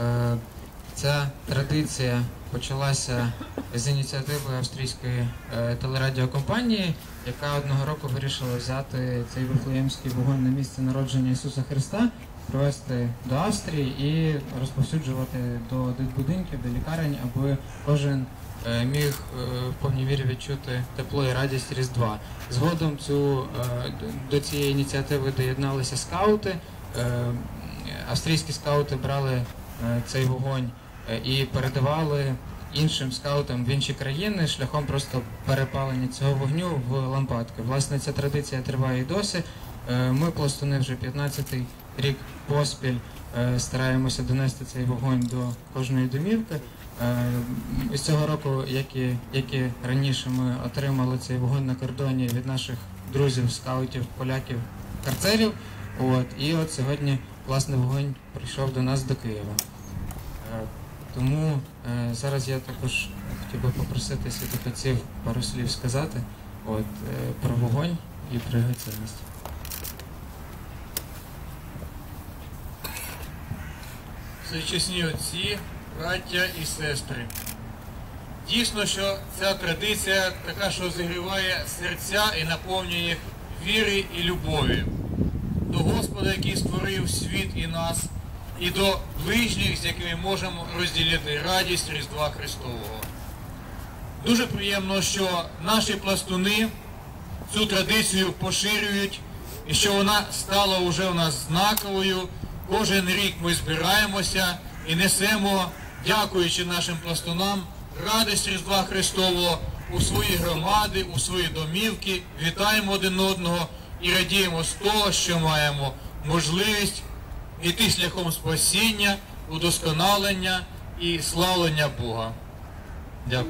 Е, Ця традиція почалася з ініціативи австрійської е, телерадіокомпанії, яка одного року вирішила взяти цей вифлеємський вогонь на місце народження Ісуса Христа, привезти до Австрії і розповсюджувати до дитбудинків, до лікарень, аби кожен е, міг в повній мірі відчути тепло і радість Різдва. Згодом цю, до- цієї ініціативи доєдналися скаути. Австрійські скаути брали цей вогонь е, і передавали іншим скаутам в інші країни шляхом просто перепалення цього вогню в лампадки. Власне, ця традиція триває і досі. Е, Ми, пластуни, вже 15-й рік поспіль е, стараємося донести цей вогонь до кожної домівки. Е, З цього року, як і, як і раніше, ми отримали цей вогонь на кордоні від наших друзів, скаутів, поляків, карцерів. От, і от сьогодні, власне, вогонь прийшов до нас до Києва. Е, Тому е, зараз я також хотів би попросити святих отців пару слів сказати от, е, про вогонь і про його цінність. Всечесні отці, браття і сестри. Дійсно, що ця традиція така, що зігріває серця і наповнює їх віри і любові до Господа, який створив світ і нас, і до ближніх, з якими можемо розділити радість Різдва Христового. Дуже приємно, що наші пластуни цю традицію поширюють і що вона стала вже у нас знаковою. Кожен рік ми збираємося і несемо, дякуючи нашим пластунам, радість Різдва Христового у свої громади, у свої домівки, вітаємо один одного і радіємо з того, що маємо можливість йти шляхом спасіння, удосконалення і славлення Бога. Дякую.